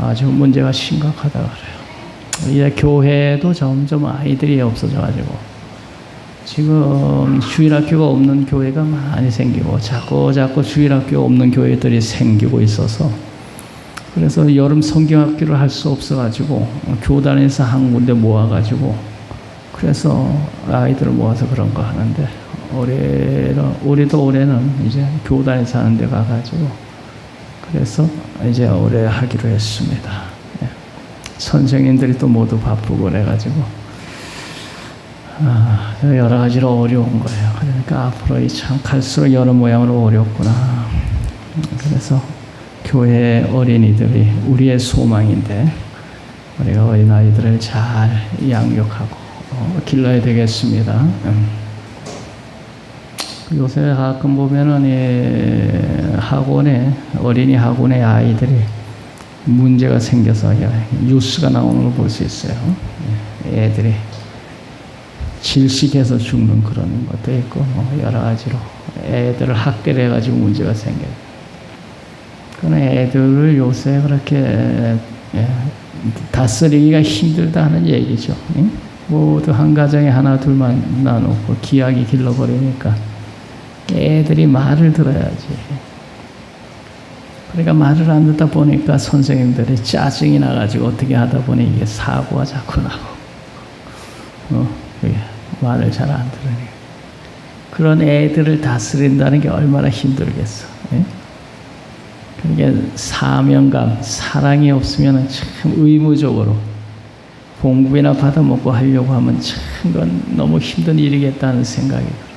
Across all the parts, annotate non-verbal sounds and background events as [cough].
아주 문제가 심각하다 그래요. 이제 교회도 점점 아이들이 없어져가지고 지금 주일학교가 없는 교회가 많이 생기고 자꾸 자꾸 주일학교 없는 교회들이 생기고 있어서 그래서 여름 성경학교를 할 수 없어가지고 교단에서 한 군데 모아가지고 그래서 아이들을 모아서 그런 거 하는데 올해는 올해도 올해는 이제 교단에서 하는 데 가가지고 그래서 이제 올해 하기로 했습니다. 예. 선생님들이 또 모두 바쁘고 그래가지고 아, 여러 가지로 어려운 거예요. 그러니까 앞으로 이참 갈수록 여러 모양으로 어렵구나. 그래서 교회 어린이들이 우리의 소망인데 우리가 어린 아이들을 잘 양육하고 어, 길러야 되겠습니다. 음. 요새 가끔 보면은 이 학원에 어린이 학원의 아이들이 문제가 생겨서 뉴스가 나오는 걸 볼 수 있어요. 예, 애들이 질식해서 죽는 그런 것도 있고 뭐 여러 가지로 애들을 학대해가지고 문제가 생겨요. 그런 애들을 요새 그렇게 예, 다스리기가 힘들다 하는 얘기죠. 응? 모두 한 가정에 하나 둘만 나놓고 기약이 길러버리니까 애들이 말을 들어야지. 그러니까 말을 안 듣다 보니까 선생님들이 짜증이 나가지고 어떻게 하다 보니 이게 사고가 자꾸 나고, 어, 말을 잘 안 들으니. 그런 애들을 다스린다는 게 얼마나 힘들겠어. 예? 그게 사명감, 사랑이 없으면 참 의무적으로 공부이나 받아먹고 하려고 하면 참 그건 너무 힘든 일이겠다는 생각이 들어요.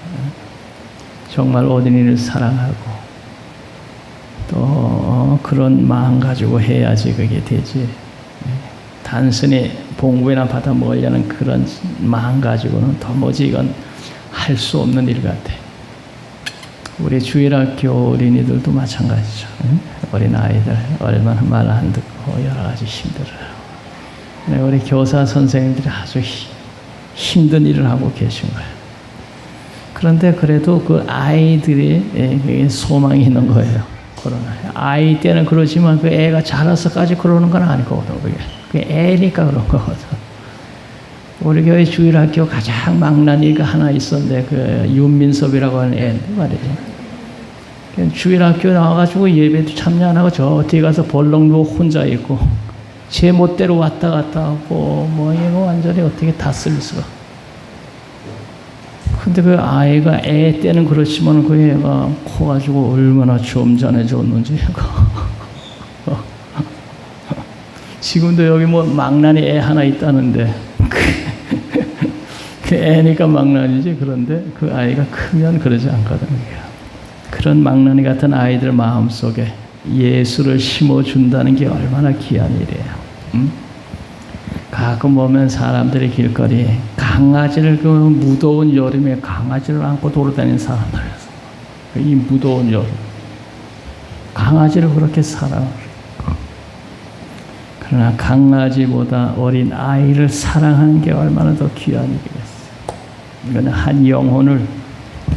정말 어린이를 사랑하고 또 그런 마음 가지고 해야지 그게 되지. 단순히 봉부이나 받아 먹으려는 그런 마음 가지고는 도무지 이건 할 수 없는 일 같아. 우리 주일학교 어린이들도 마찬가지죠. 어린 아이들 얼마나 말 안 듣고 여러 가지 힘들어요. 네, 우리 교사 선생님들이 아주 힘든 일을 하고 계신 거예요. 그런데 그래도 그 아이들이 소망이 있는 거예요. 코로나. 아이 때는 그러지만 그 애가 자라서까지 그러는 건 아니거든. 그게. 그 애니까 그런 거거든. 우리 교회 주일학교 가장 망나니가 하나 있었는데 그 윤민섭이라고 하는 애인데 말이죠. 주일학교 나와가지고 예배도 참여 안 하고 저 뒤에 가서 벌렁 누워 혼자 있고 제 멋대로 왔다 갔다 하고 뭐 이거 완전히 어떻게 다쓸 수가. 근데 그 아이가 애 때는 그렇지만 그 애가 커가지고 얼마나 점잖해졌는지 [laughs] 지금도 여기 뭐 망나니 애 하나 있다는데 [laughs] 그 애니까 망나니지 그런데 그 아이가 크면 그러지 않거든요. 그런 망나니 같은 아이들 마음 속에 예수를 심어준다는 게 얼마나 귀한 일이에요. 응? 가끔 보면 사람들이 길거리 강아지를 그 무더운 여름에 강아지를 안고 돌아다니는 사람들 이 무더운 여름 강아지를 그렇게 사랑을 그러나 강아지보다 어린 아이를 사랑하는 게 얼마나 더 귀한 일이겠어요. 이건 한 영혼을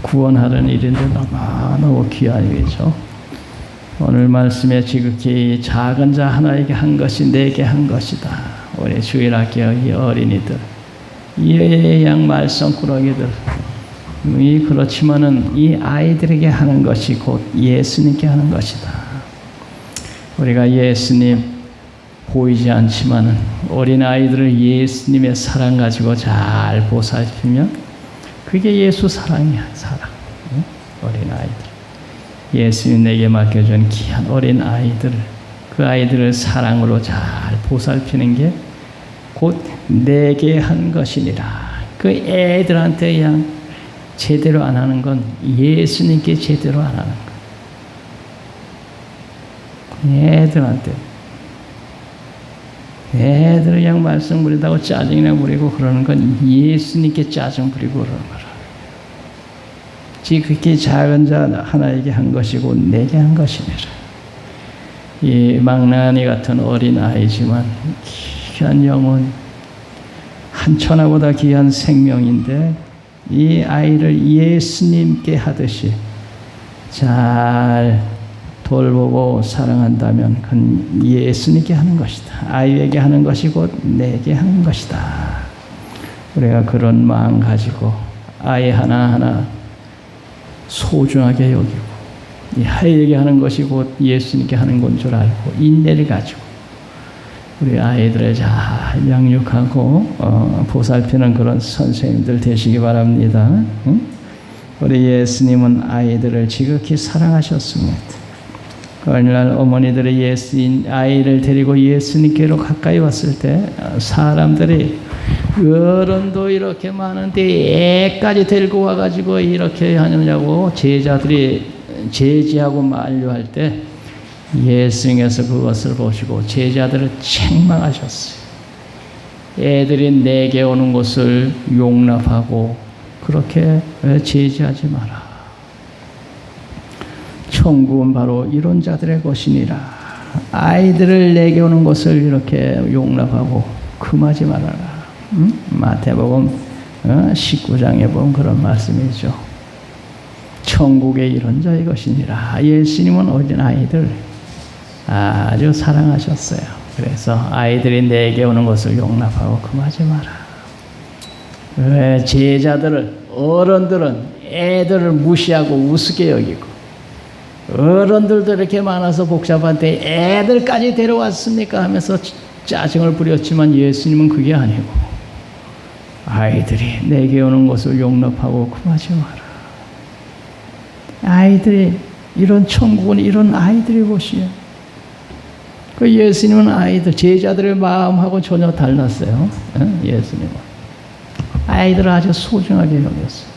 구원하는 일인데 너무너무 귀한 일이죠. 오늘 말씀에 지극히 작은 자 하나에게 한 것이 내게 한 것이다. 우리 주일학교 이 어린이들, 이양 말썽꾸러기들, 이 그렇지만은 이 아이들에게 하는 것이 곧 예수님께 하는 것이다. 우리가 예수님 보이지 않지만은 어린 아이들을 예수님의 사랑 가지고 잘 보살피면 그게 예수 사랑이야 사랑. 어린 아이들. 예수님 내게 맡겨준 귀한 어린 아이들 그 아이들을 사랑으로 잘 보살피는 게 곧 내게 한 것이니라 그 애들한테 그냥 제대로 안 하는 건 예수님께 제대로 안 하는 거 애들한테 애들 그냥 말씀 부린다고 짜증이나 부리고 그러는 건 예수님께 짜증 부리고 그러는 거라. 지극히 작은 자 하나에게 한 것이고 내게 한 것이니라. 이 망나니 같은 어린 아이지만 귀한 영혼, 한 천하보다 귀한 생명인데 이 아이를 예수님께 하듯이 잘 돌보고 사랑한다면 그건 예수님께 하는 것이다. 아이에게 하는 것이 곧 내게 하는 것이다. 우리가 그런 마음 가지고 아이 하나하나 소중하게 여기고 이 아이에게 하는 것이 곧 예수님께 하는 건 줄 알고 인내를 가지고 우리 아이들을 잘 양육하고 어, 보살피는 그런 선생님들 되시기 바랍니다. 응? 우리 예수님은 아이들을 지극히 사랑하셨습니다. 어느 날 어머니들이 예수인 아이를 데리고 예수님께로 가까이 왔을 때 어, 사람들이 어른도 이렇게 많은데 애까지 데리고 와가지고 이렇게 하느냐고 제자들이 제지하고 만류할 때 예수님께서 그것을 보시고 제자들을 책망하셨어요. 애들이 내게 오는 것을 용납하고 그렇게 제지하지 마라. 천국은 바로 이런 자들의 것이니라. 아이들을 내게 오는 것을 이렇게 용납하고 금하지 말아라. 응? 마태복음 어? 19장에 보면 그런 말씀이죠. 천국의 이런 자의 것이니라. 예수님은 어린 아이들 아주 사랑하셨어요. 그래서 아이들이 내게 오는 것을 용납하고 금하지 마라. 왜 제자들을 어른들은 애들을 무시하고 우습게 여기고 어른들도 이렇게 많아서 복잡한데 애들까지 데려왔습니까 하면서 짜증을 부렸지만 예수님은 그게 아니고 아이들이 내게 오는 것을 용납하고 금하지 마라. 아이들이 이런 천국은 이런 아이들이 곳이에요. 그 예수님은 아이들 제자들의 마음하고 전혀 달랐어요. 예수님은 아이들을 아주 소중하게 여겼어요.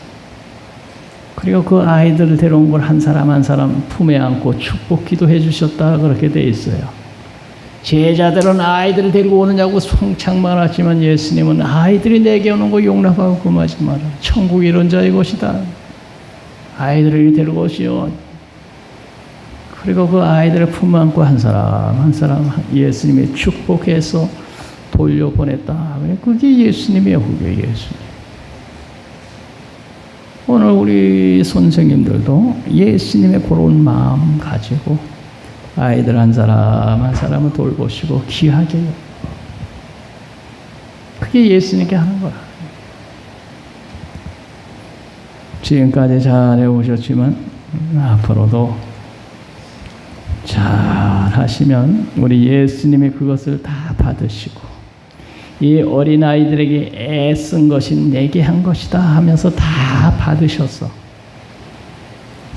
그리고 그 아이들을 데려온 걸 한 사람 한 사람 품에 안고 축복 기도해 주셨다 그렇게 돼 있어요. 제자들은 아이들을 데리고 오느냐고 송창만 하지만 예수님은 아이들이 내게 오는 거 용납하고 금하지 마라. 천국 이런 자의 것이다. 아이들을 데리고 오시오. 그리고 그 아이들을 품 안고 한 사람 한 사람 예수님이 축복해서 돌려보냈다. 그게 예수님의 후계 예수님. 오늘 우리 선생님들도 예수님의 그런 마음 가지고 아이들 한 사람 한 사람을 돌보시고 귀하게 그게 예수님께 하는 거야. 지금까지 잘 해 오셨지만 앞으로도 잘 하시면 우리 예수님이 그것을 다 받으시고 이 어린 아이들에게 애쓴 것이 내게 한 것이다 하면서 다 받으셔서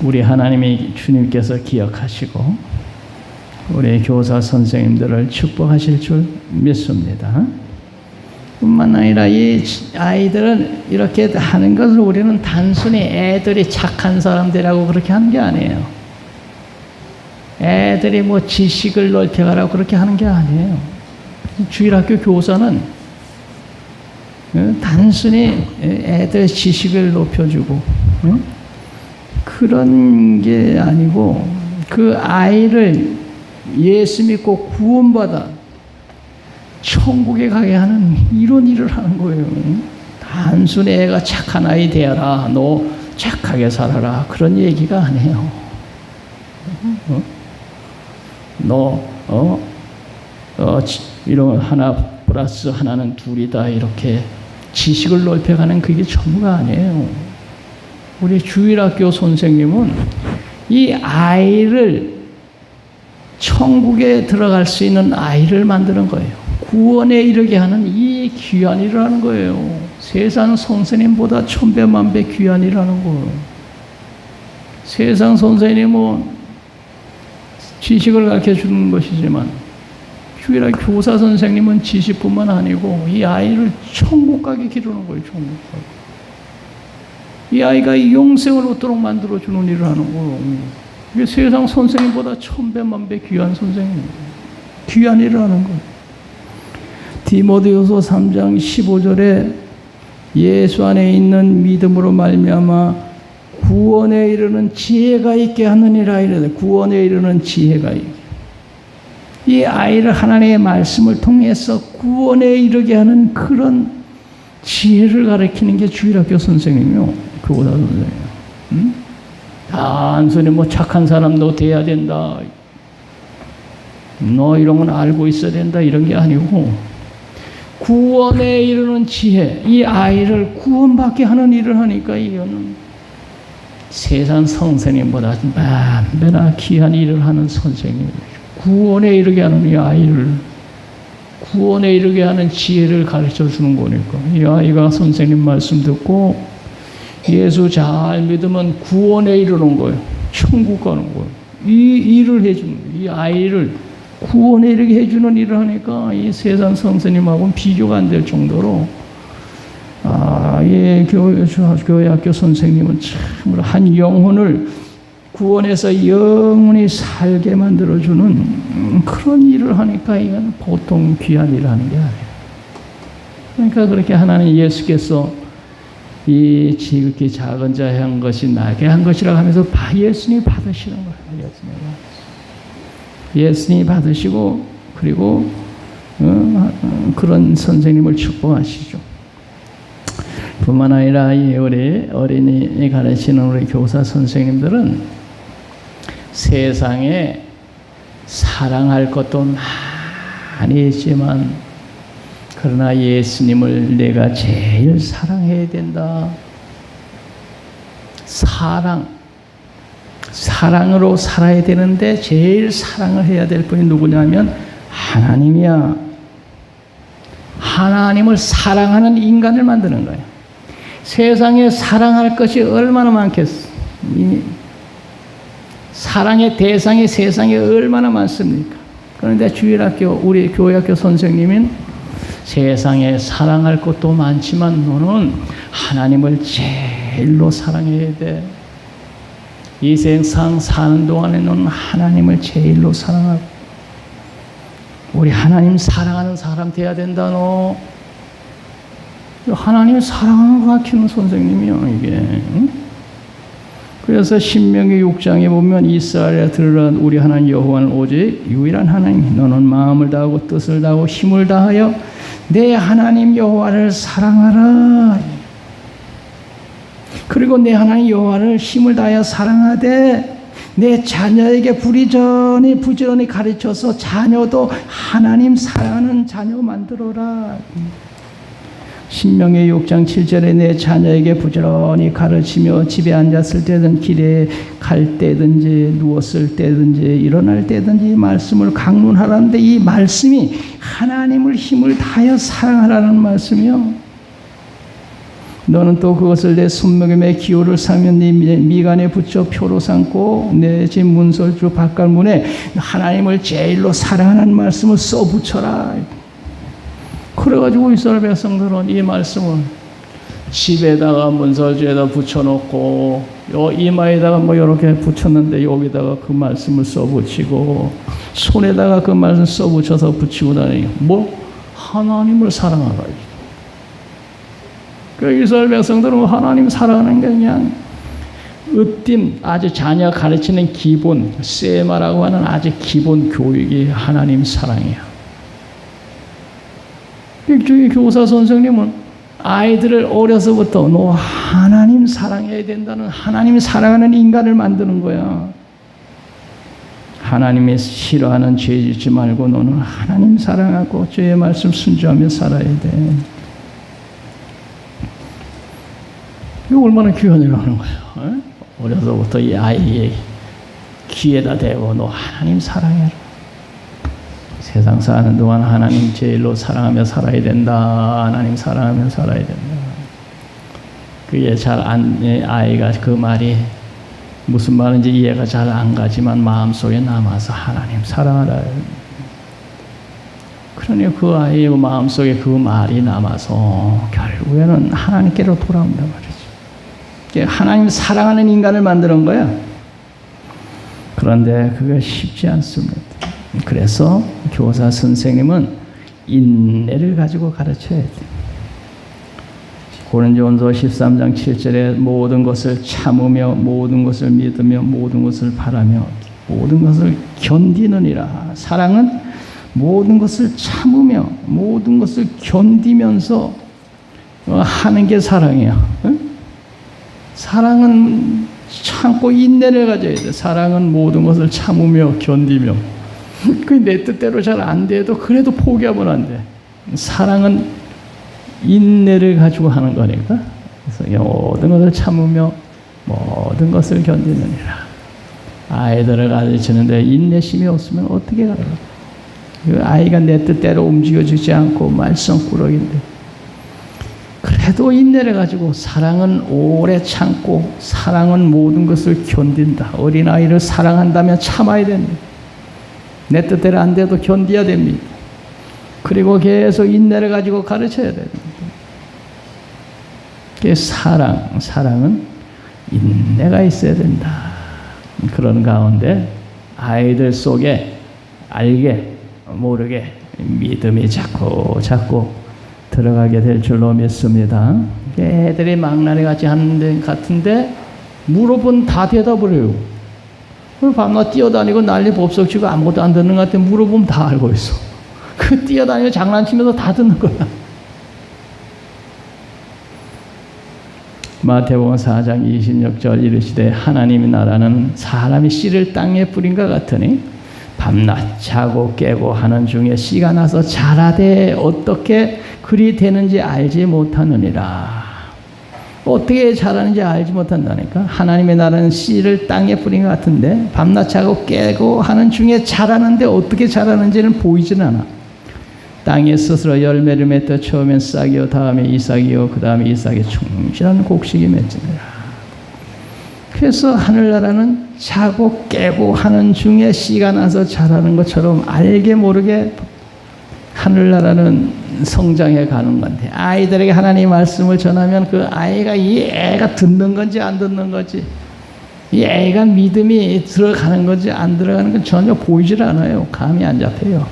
우리 하나님이 주님께서 기억하시고 우리 교사 선생님들을 축복하실 줄 믿습니다. 뿐만 아니라 이 아이들은 이렇게 하는 것을 우리는 단순히 애들이 착한 사람들이라고 그렇게 하는 게 아니에요. 애들이 뭐 지식을 넓혀가라고 그렇게 하는 게 아니에요. 주일학교 교사는 어, 단순히 애들 지식을 높여주고 그런 게 아니고 그 아이를 예수 믿고 구원받아 천국에 가게 하는 이런 일을 하는 거예요. 단순히 애가 착한 아이 되어라. 너 착하게 살아라. 그런 얘기가 아니에요. 어? 너, 어, 어, 이런 하나 플러스 하나는 둘이다. 이렇게 지식을 넓혀가는 그게 전부가 아니에요. 우리 주일학교 선생님은 이 아이를 천국에 들어갈 수 있는 아이를 만드는 거예요. 구원에 이르게 하는 이 귀한 일을 하는 거예요. 세상 선생님보다 천배만배 귀한 일을 하는 거예요. 세상 선생님은 지식을 가르쳐 주는 것이지만 주일학 교사 선생님은 지식뿐만 아니고 이 아이를 천국 가게 기르는 거예요. 천국 가게. 이 아이가 영생을 얻도록 만들어 주는 일을 하는 거예요. 이게 세상 선생님보다 천배만배 귀한 선생님, 귀한 일을 하는 거예요. 디모데후서 3장 15절에 예수 안에 있는 믿음으로 말미암아 구원에 이르는 지혜가 있게 하느니라 이르되 구원에 이르는 지혜가 있게 이 아이를 하나님의 말씀을 통해서 구원에 이르게 하는 그런 지혜를 가르치는 게 주일학교 선생님이요 교사 선생님 음? 단순히 뭐 착한 사람도 돼야 된다. 너 이런 건 알고 있어야 된다. 이런 게 아니고 구원에 이르는 지혜, 이 아이를 구원받게 하는 일을 하니까 이거는 세상 선생님보다 만배나 귀한 일을 하는 선생님, 구원에 이르게 하는 이 아이를 구원에 이르게 하는 지혜를 가르쳐 주는 거니까 이 아이가 선생님 말씀 듣고 예수 잘 믿으면 구원에 이르는 거예요. 천국 가는 거예요. 이 일을 해주는. 이 아이를 구원에 이르게 해주는 일을 하니까 이 세상 선생님하고는 비교가 안 될 정도로 아, 예, 교회, 학교 선생님은 참으로 한 영혼을 구원해서 영원히 살게 만들어주는 음, 그런 일을 하니까 이건 보통 귀한 일을 하는 게 아니에요. 그러니까 그렇게 하나님 예수께서 이 지극히 작은 자에 한 것이 나게 한 것이라고 하면서 바- 예수님이 받으시는 거예요. 예수님이 받으시고 그리고 어, 어, 그런 선생님을 축복하시죠. 뿐만 아니라 이 우리 어린이 가르치는 우리 교사 선생님들은 세상에 사랑할 것도 많이 있지만 그러나 예수님을 내가 제일 사랑해야 된다. 사랑. 사랑으로 살아야 되는데 제일 사랑을 해야 될 분이 누구냐면 하나님이야. 하나님을 사랑하는 인간을 만드는 거예요. 세상에 사랑할 것이 얼마나 많겠어. 이 사랑의 대상이 세상에 얼마나 많습니까? 그런데 주일학교, 우리 교회학교 선생님인 세상에 사랑할 것도 많지만 너는 하나님을 제일로 사랑해야 돼. 이 세상 사는 동안에 너는 하나님을 제일로 사랑하고 우리 하나님 사랑하는 사람 돼야 된다 너. 하나님 거 가르치는 선생님이요 이게. 응? 그래서 신명기 6장에 보면 이스라엘에 들으라 우리 하나님 여호와는 오직 유일한 하나님 너는 마음을 다하고 뜻을 다하고 힘을 다하여 내 하나님 여호와를 사랑하라. 그리고 내 하나님 여호와를 힘을 다하여 사랑하되 내 자녀에게 부리전히 부지런히 가르쳐서 자녀도 하나님 사랑하는 자녀 만들어라. 신명의 6장 7절에 내 자녀에게 부지런히 가르치며 집에 앉았을 때든 길에 갈 때든지 누웠을 때든지 일어날 때든지 이 말씀을 강론하라는데 이 말씀이 하나님을 힘을 다하여 사랑하라는 말씀이요. 너는 또 그것을 내 손목임에 기호를 삼면 네 미간에 붙여 표로 삼고 내 집 문설주 바깥문에 하나님을 제일로 사랑하는 말씀을 써 붙여라. 그래가지고 이스라엘 백성들은 이 말씀을 집에다가 문설주에다 붙여놓고 요 이마에다가 뭐 이렇게 붙였는데 여기다가 그 말씀을 써 붙이고 손에다가 그 말씀 써 붙여서 붙이고 다니 뭐 하나님을 사랑하라. 그 이스라엘 백성들은 하나님 사랑하는 게 그냥 으뜸 아주 자녀 가르치는 기본 세마라고 하는 아주 기본 교육이 하나님 사랑이야. 일종의 교사 선생님은 아이들을 어려서부터 너 하나님 사랑해야 된다는 하나님 사랑하는 인간을 만드는 거야. 하나님의 싫어하는 죄 짓지 말고 너는 하나님 사랑하고 죄의 말씀 순종하며 살아야 돼. 이거 얼마나 귀한 일을 하는 거예요. 어? 어려서부터 이 아이의 귀에다 대고 너 하나님 사랑해라. 세상 사는 동안 하나님 제일로 사랑하며 살아야 된다. 하나님 사랑하며 살아야 된다. 그게 잘 안 아이가 그 말이 무슨 말인지 이해가 잘 안 가지만 마음속에 남아서 하나님 사랑하라. 그러니 그 아이의 마음속에 그 말이 남아서 결국에는 하나님께로 돌아온단 말이죠. 하나님 사랑하는 인간을 만드는 거야. 그런데 그게 쉽지 않습니다. 그래서 교사 선생님은 인내를 가지고 가르쳐야 돼. 고린도전서 13장 7절에 모든 것을 참으며 모든 것을 믿으며 모든 것을 바라며 모든 것을 견디느니라. 사랑은 모든 것을 참으며 모든 것을 견디면서 하는 게 사랑이야. 응? 사랑은 참고 인내를 가져야 돼. 사랑은 모든 것을 참으며 견디며. [laughs] 그 내 뜻대로 잘 안 돼도 그래도 포기하면 안 돼. 사랑은 인내를 가지고 하는 거니까. 그래서 모든 것을 참으며 모든 것을 견디느니라. 아이들을 가르치는데 인내심이 없으면 어떻게 가요? 그 아이가 내 뜻대로 움직여주지 않고 말썽꾸러기인데 그래도 인내를 가지고 사랑은 오래 참고 사랑은 모든 것을 견딘다. 어린아이를 사랑한다면 참아야 됩니다. 내 뜻대로 안 돼도 견뎌야 됩니다. 그리고 계속 인내를 가지고 가르쳐야 됩니다. 그 사랑, 사랑은 인내가 있어야 된다. 그런 가운데 아이들 속에 알게 모르게 믿음이 자꾸 자꾸 들어가게 될 줄로 믿습니다. 애들이 망나니 같이 하는 같은데 물어본 다 대답을 해요. 밤낮 뛰어다니고 난리 법석 치고 아무것도 안 듣는 것 같아 물어보면 다 알고 있어. 그 뛰어다니고 장난치면서 다 듣는 거야. 마태복음 4장 26절 이르시되 하나님의 나라는 사람이 씨를 땅에 뿌린 것 같으니 밤낮 자고 깨고 하는 중에 씨가 나서 자라되 어떻게 그리 되는지 알지 못하느니라. 어떻게 자라는지 알지 못한다니까. 하나님의 나라는 씨를 땅에 뿌린 것 같은데 밤낮 자고 깨고 하는 중에 자라는데 어떻게 자라는지는 보이진 않아. 땅에 스스로 열매를 맺어 처음엔 싹이요 다음에 이삭이요 그 다음에 이삭의 충실한 곡식이 맺으니라. 그래서 하늘나라는 자고 깨고 하는 중에 씨가 나서 자라는 것처럼 알게 모르게 하늘나라는 성장해 가는 건데 아이들에게 하나님 말씀을 전하면 그 아이가 이 애가 듣는 건지 안 듣는 건지 이 애가 믿음이 들어가는 건지 안 들어가는 건 전혀 보이질 않아요. 감이 안 잡혀요.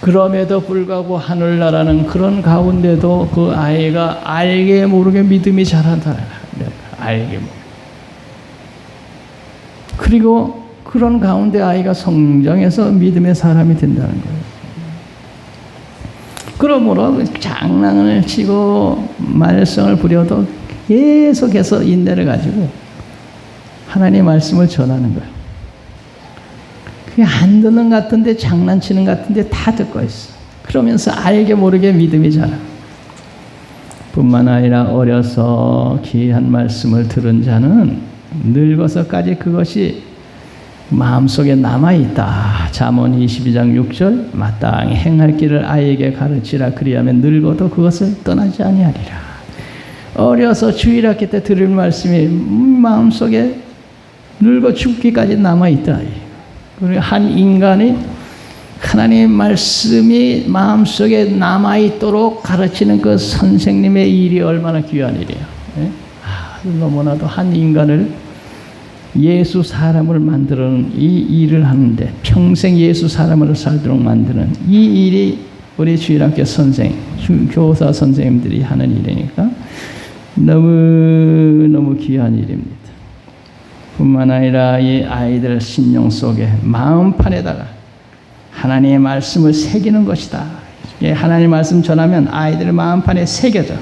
그럼에도 불구하고 하늘나라는 그런 가운데도 그 아이가 알게 모르게 믿음이 자란다. 알게. 그리고 그런 가운데 아이가 성장해서 믿음의 사람이 된다는 거예요. 그러므로 장난을 치고 말썽을 부려도 계속해서 인내를 가지고 하나님 말씀을 전하는 거예요. 그게 안 듣는 것 같은데 장난치는 것 같은데 다 듣고 있어. 그러면서 알게 모르게 믿음이 자라. 뿐만 아니라 어려서 귀한 말씀을 들은 자는 늙어서까지 그것이 마음속에 남아있다. 잠언 22장 6절 마땅히 행할 길을 아이에게 가르치라 그리하면 늙어도 그것을 떠나지 아니하리라. 어려서 주일학교 때 들을 말씀이 마음속에 늙어 죽기까지 남아있다. 그리고 한 인간이 하나님 말씀이 마음속에 남아있도록 가르치는 그 선생님의 일이 얼마나 귀한 일이에요. 예? 아, 너무나도 한 인간을 예수 사람을 만드는 이 일을 하는데 평생 예수 사람으로 살도록 만드는 이 일이 우리 주일학교 선생, 교사 선생님들이 하는 일이니까 너무너무 귀한 일입니다. 뿐만 아니라 이 아이들 심령 속에 마음판에다가 하나님의 말씀을 새기는 것이다. 하나님 말씀 전하면 아이들 마음판에 새겨져.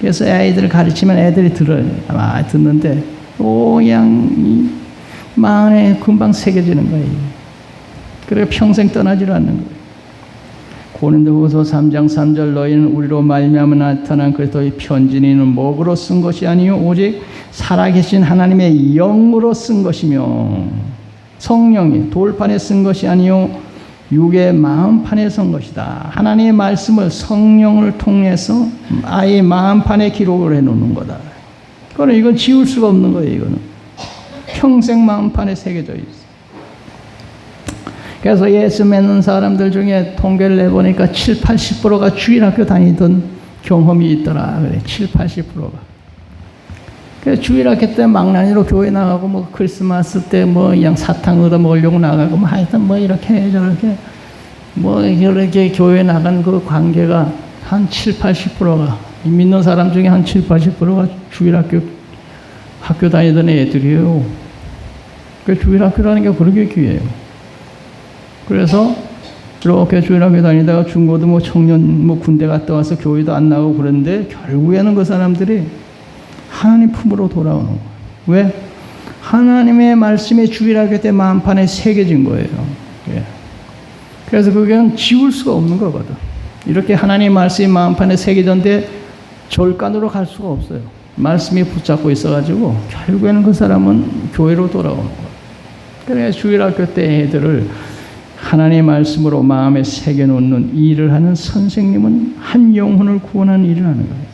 그래서 아이들을 가르치면 애들이 들어요. 아, 듣는데 그냥 마음에 금방 새겨지는 거예요. 그래 평생 떠나질 않는 거예요. 고린도후서 3장 3절 너희는 우리로 말미암아 나타난 그리스도의 편지는 목으로 쓴 것이 아니요 오직 살아계신 하나님의 영으로 쓴 것이며 성령이 돌판에 쓴 것이 아니요 육의 마음판에 쓴 것이다. 하나님의 말씀을 성령을 통해서 아예 마음판에 기록을 해 놓는 거다. 그거는 이건 지울 수가 없는 거예요. 이거는 평생 마음판에 새겨져 있어. 그래서 예수 믿는 사람들 중에 통계를 내보니까 7, 80%가 주일 학교 다니던 경험이 있더라. 그래, 7, 80%가. 그래서 주일학교 때 망나니로 교회 나가고 뭐 크리스마스 때 뭐 그냥 사탕 얻어 먹으려고 나가고 뭐 하여튼 뭐 이렇게 저렇게 뭐 이렇게 교회 나간 그 관계가 한 7, 80%가 믿는 사람 중에 한 7, 80%가 주일학교 학교 다니던 애들이에요. 그 주일학교라는 게 그렇게 귀해요. 그래서 이렇게 주일학교 다니다가 중고도 뭐 청년 뭐 군대 갔다 와서 교회도 안 나가고 그런데 결국에는 그 사람들이 하나님 품으로 돌아오는 거예요. 왜? 하나님의 말씀이 주일학교 때 마음판에 새겨진 거예요. 예. 그래서 그건 지울 수가 없는 거거든. 이렇게 하나님 말씀이 마음판에 새겨졌는데 절간으로 갈 수가 없어요. 말씀이 붙잡고 있어가지고 결국에는 그 사람은 교회로 돌아오는 거예요. 그래 주일학교 때 애들을 하나님의 말씀으로 마음에 새겨놓는 일을 하는 선생님은 한 영혼을 구원하는 일을 하는 거예요.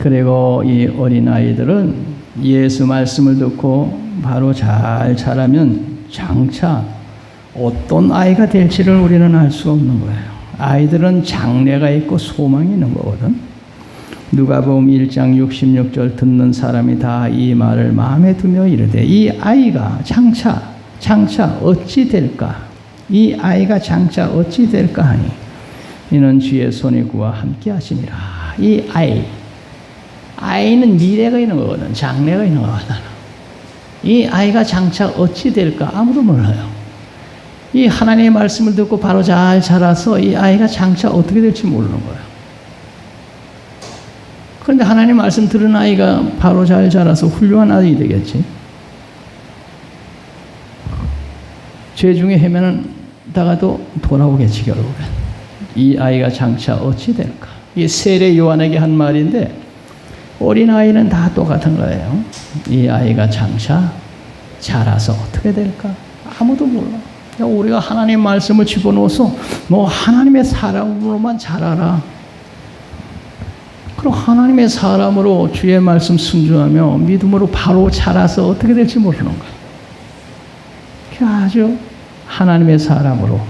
그리고 이 어린아이들은 예수 말씀을 듣고 바로 잘 자라면 장차 어떤 아이가 될지를 우리는 알 수 없는 거예요. 아이들은 장래가 있고 소망이 있는 거거든. 누가복음 1장 66절 듣는 사람이 다 이 말을 마음에 두며 이르되 이 아이가 장차 장차 어찌 될까? 이 아이가 장차 어찌 될까 하니 이는 주의 손이 그와 함께 하심이라. 이 아이 아이는 미래가 있는 거거든. 장래가 있는 거거든. 이 아이가 장차 어찌 될까 아무도 몰라요. 이 하나님의 말씀을 듣고 바로 잘 자라서 이 아이가 장차 어떻게 될지 모르는 거예요. 그런데 하나님 말씀 들은 아이가 바로 잘 자라서 훌륭한 아이 되겠지. 죄 중에 헤매는다가도 돌아오겠지 결국은. 이 아이가 장차 어찌 될까? 이 세례 요한에게 한 말인데 어린 아이는 다 똑같은 거예요. 이 아이가 장차 자라서 어떻게 될까? 아무도 몰라. 우리가 하나님 말씀을 집어넣어서 뭐 하나님의 사람으로만 자라라. 그럼 하나님의 사람으로 주의 말씀 순종하며 믿음으로 바로 자라서 어떻게 될지 모르는 거예요. 아주 하나님의 사람으로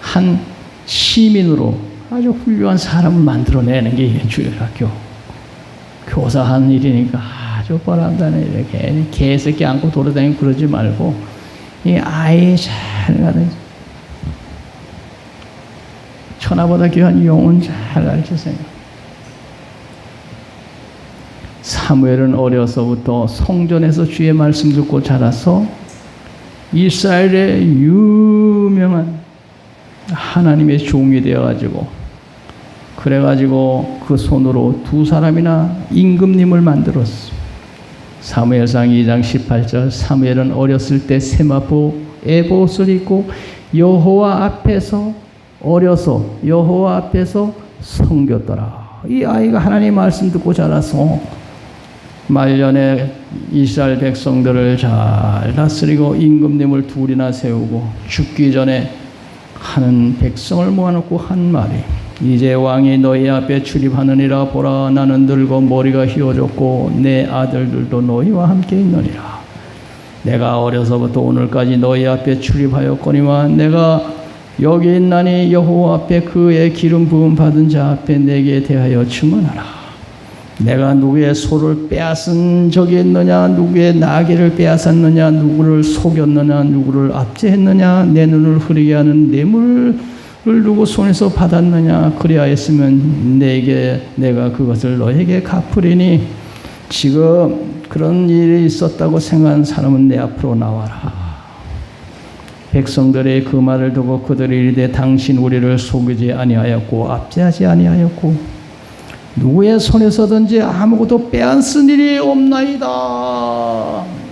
한 시민으로 아주 훌륭한 사람을 만들어내는 게 주일학교 교사하는 일이니까 아주 일이에요. 괜히 개새끼 안고 돌아다니고 그러지 말고 이 아이 잘 가르쳐 천하보다 귀한 영혼 잘 가르치세요. 사무엘은 어려서부터 성전에서 주의 말씀 듣고 자라서 이스라엘의 유명한 하나님의 종이 되어가지고 그래가지고 그 손으로 두 사람이나 임금님을 만들었어. 사무엘상 2장 18절 사무엘은 어렸을 때 세마포 에봇을 입고 여호와 앞에서 어려서 여호와 앞에서 섬겼더라. 이 아이가 하나님 말씀 듣고 자라서 말년에 이스라엘 백성들을 잘 다스리고 임금님을 둘이나 세우고 죽기 전에 하는 백성을 모아놓고 한 말이 이제 왕이 너희 앞에 출입하느니라 보라. 나는 늙어 머리가 휘어졌고 내 아들들도 너희와 함께 있느니라. 내가 어려서부터 오늘까지 너희 앞에 출입하였거니와 내가 여기 있나니 여호와 앞에 그의 기름 부음 받은 자 앞에 내게 대하여 증언하라. 내가 누구의 소를 빼앗은 적이 있느냐? 누구의 나귀를 빼앗았느냐? 누구를 속였느냐? 누구를 압제했느냐? 내 눈을 흐리게 하는 뇌물 을 누구 손에서 받았느냐 그리하였으면 내게 내가 그것을 너에게 갚으리니 지금 그런 일이 있었다고 생각하는 사람은 내 앞으로 나와라 백성들의 그 말을 듣고 그들이 이르되 당신 우리를 속이지 아니하였고 압제하지 아니하였고 누구의 손에서든지 아무것도 빼앗은 일이 없나이다.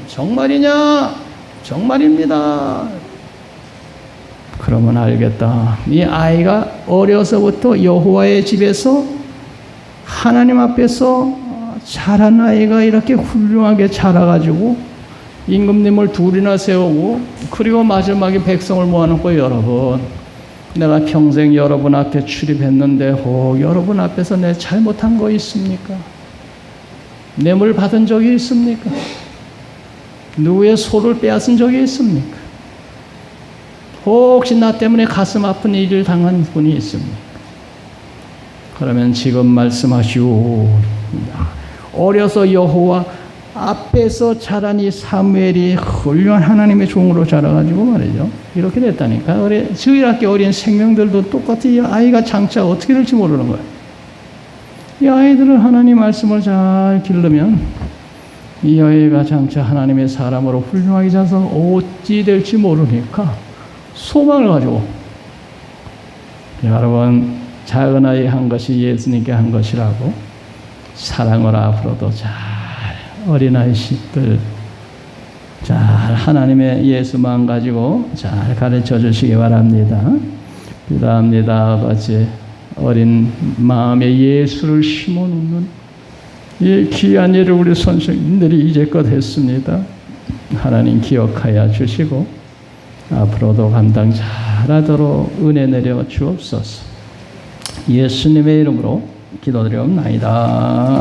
정말이냐? 정말입니다. 그러면 알겠다. 이 아이가 어려서부터 여호와의 집에서 하나님 앞에서 자란 아이가 이렇게 훌륭하게 자라가지고 임금님을 둘이나 세우고 그리고 마지막에 백성을 모아놓고 여러분 내가 평생 여러분 앞에 출입했는데 혹 여러분 앞에서 내 잘못한 거 있습니까? 뇌물 받은 적이 있습니까? 누구의 소를 빼앗은 적이 있습니까? 혹시 나 때문에 가슴 아픈 일을 당한 분이 있습니까? 그러면 지금 말씀하시오. 어려서 여호와 앞에서 자란 이 사무엘이 훌륭한 하나님의 종으로 자라가지고 말이죠. 이렇게 됐다니까. 어린, 주일학교 어린 생명들도 똑같이 이 아이가 장차 어떻게 될지 모르는 거예요. 이 아이들은 하나님 말씀을 잘 기르면 이 아이가 장차 하나님의 사람으로 훌륭하게 자서 어찌 될지 모르니까 소망을 가지고 여러분 작은 아이 한 것이 예수님께 한 것이라고 사랑을 앞으로도 잘 어린아이씨들 잘 하나님의 예수만 가지고 잘 가르쳐 주시기 바랍니다. 기도합니다. 아버지 어린 마음에 예수를 심어놓는 이 귀한 일을 우리 선생님들이 이제껏 했습니다. 하나님 기억하여 주시고 앞으로도 감당 잘하도록 은혜 내려 주옵소서. 예수님의 이름으로 기도드리옵나이다.